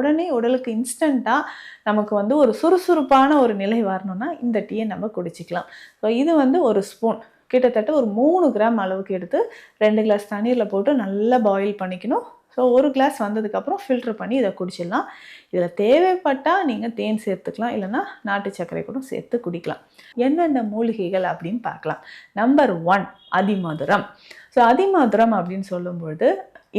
உடனே உடலுக்கு இன்ஸ்டண்ட்டாக நமக்கு வந்து ஒரு சுறுசுறுப்பான ஒரு நிலை வரணும்னா இந்த டீயை நம்ம குடிச்சிக்கலாம். ஸோ இது வந்து ஒரு ஸ்பூன் கிட்டத்தட்ட ஒரு மூணு கிராம் அளவுக்கு எடுத்து ரெண்டு கிளாஸ் தண்ணீரில் போட்டு நல்லா பாயில் பண்ணிக்கணும். ஸோ ஒரு கிளாஸ் வந்ததுக்கப்புறம் ஃபில்டர் பண்ணி இதை குடிச்சிடலாம். இதில் தேவைப்பட்டால் நீங்கள் தேன் சேர்த்துக்கலாம். இல்லைன்னா நாட்டு சர்க்கரை கூட சேர்த்து குடிக்கலாம். என்னென்ன மூலிகைகள் அப்படின்னு பார்க்கலாம். நம்பர் ஒன் அதிமதுரம். ஸோ அதிமதுரம் அப்படின்னு சொல்லும்பொழுது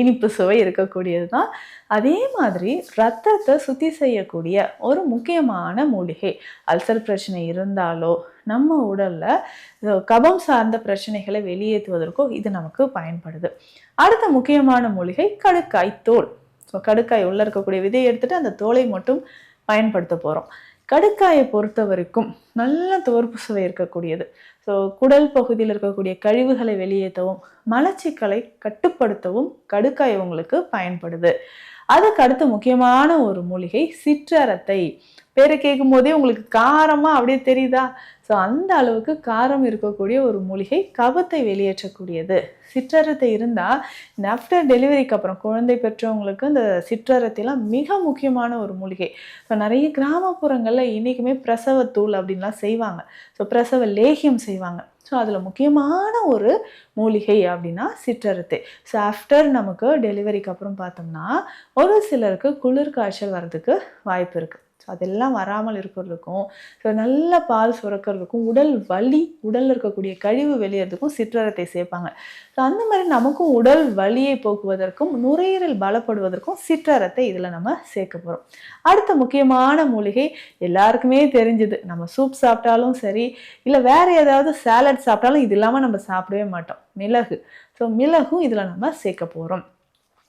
இனிப்பு சுவை இருக்கக்கூடியது தான் அதே மாதிரி ரத்தத்தை சுத்தி செய்யக்கூடிய ஒரு முக்கியமான மூலிகை. அல்சர் பிரச்சனை இருந்தாலோ நம்ம உடலில் கபம் சார்ந்த பிரச்சனைகளை வெளியேற்றுவதற்கோ இது நமக்கு பயன்படுது. அடுத்த முக்கியமான மூலிகை கடுக்காய் தோல். ஸோ கடுக்காய் உள்ளே இருக்கக்கூடிய விதையை எடுத்துட்டு அந்த தோலை மட்டும் பயன்படுத்த போகிறோம் கடுக்காயை பொறுத்த வரைக்கும் நல்ல தோற்பு சுவை இருக்கக்கூடியது. ஸோ குடல் பகுதியில் இருக்கக்கூடிய கழிவுகளை வெளியேற்றவும் மலச்சிக்கலை கட்டுப்படுத்தவும் கடுக்காய் உங்களுக்கு பயன்படுது. அதுக்கு அடுத்து முக்கியமான ஒரு மூலிகை சிற்றரத்தை. பேரை கேட்கும் போதே உங்களுக்கு காரமாக அப்படியே தெரியுதா? ஸோ அந்த அளவுக்கு காரம் இருக்கக்கூடிய ஒரு மூலிகை கபத்தை வெளியேற்றக்கூடியது. சிற்றரத்தை இருந்தால் இந்த ஆஃப்டர் டெலிவரிக்கு அப்புறம் குழந்தை பெற்றவங்களுக்கு இந்த சிற்றரத்தைலாம் மிக முக்கியமான ஒரு மூலிகை. ஸோ நிறைய கிராமப்புறங்களில் இன்றைக்குமே பிரசவத்தூள் அப்படின்லாம் செய்வாங்க. ஸோ பிரசவ லேகியம் செய்வாங்க. ஸோ அதில் முக்கியமான ஒரு மூலிகை அப்படின்னா சிற்றரத்தை. ஸோ ஆஃப்டர் நமக்கு டெலிவரிக்கு அப்புறம் பார்த்தோம்னா ஒரு சிலருக்கு குளிர் காய்ச்சல் வர்றதுக்கு வாய்ப்பு இருக்குது ஸோ அதெல்லாம் வராமல் இருக்கிறதுக்கும் ஸோ நல்ல பால் சுரக்கிறதுக்கும் உடல் வலி உடலில் இருக்கக்கூடிய கழிவு வெளியேறதுக்கும் சிற்றரத்தை சேர்ப்பாங்க. ஸோ அந்த மாதிரி நமக்கும் உடல் வலியை போக்குவதற்கும் நுரையீரல் பலப்படுவதற்கும் சிற்றரத்தை இதில் நம்ம சேர்க்க போகிறோம் அடுத்த முக்கியமான மூலிகை எல்லாருக்குமே தெரிஞ்சுது. நம்ம சூப் சாப்பிட்டாலும் சரி இல்லை வேறு ஏதாவது சாலட் சாப்பிட்டாலும் இது இல்லாமல் நம்ம சாப்பிடவே மாட்டோம். மிளகு. ஸோ மிளகும் இதில் நம்ம சேர்க்க போகிறோம்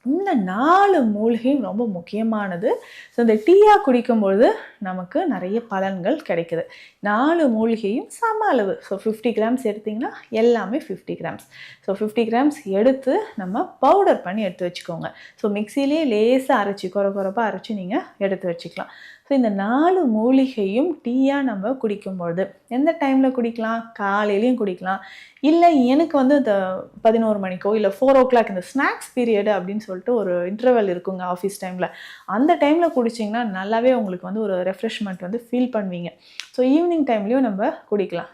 இந்த நாலு மூலிகையும் ரொம்ப முக்கியமானது. ஸோ இந்த டீயாக குடிக்கும்பொழுது நமக்கு நிறைய பலன்கள் கிடைக்குது. நாலு மூலிகையும் சம அளவு. ஸோ ஃபிஃப்டி கிராம்ஸ் எடுத்திங்கன்னா எல்லாமே fifty grams so fifty grams எடுத்து நம்ம பவுடர் பண்ணி எடுத்து வச்சுக்கோங்க. ஸோ மிக்சிலே லேசாக அரைச்சி குறை குறைப்பாக அரைச்சி நீங்கள் எடுத்து வச்சுக்கலாம். ஸோ இந்த நாலு மூலிகையும் டீயாக நம்ம குடிக்கும்பொழுது எந்த டைமில் குடிக்கலாம்? காலையிலையும் குடிக்கலாம். இல்லை எனக்கு வந்து இந்த பதினோரு மணிக்கோ இல்லை ஃபோர் ஓ கிளாக் இந்த ஸ்நாக்ஸ் பீரியடு அப்படின்னு சொல்லிட்டு ஒரு இன்டர்வல் இருக்குங்க ஆஃபீஸ் டைமில் அந்த டைமில் குடிச்சிங்கன்னா நல்லாவே உங்களுக்கு வந்து ஒரு ரெஃப்ரெஷ்மெண்ட் வந்து ஃபீல் பண்ணுவீங்க. ஸோ ஈவினிங் டைம்லேயும் நம்ம குடிக்கலாம்.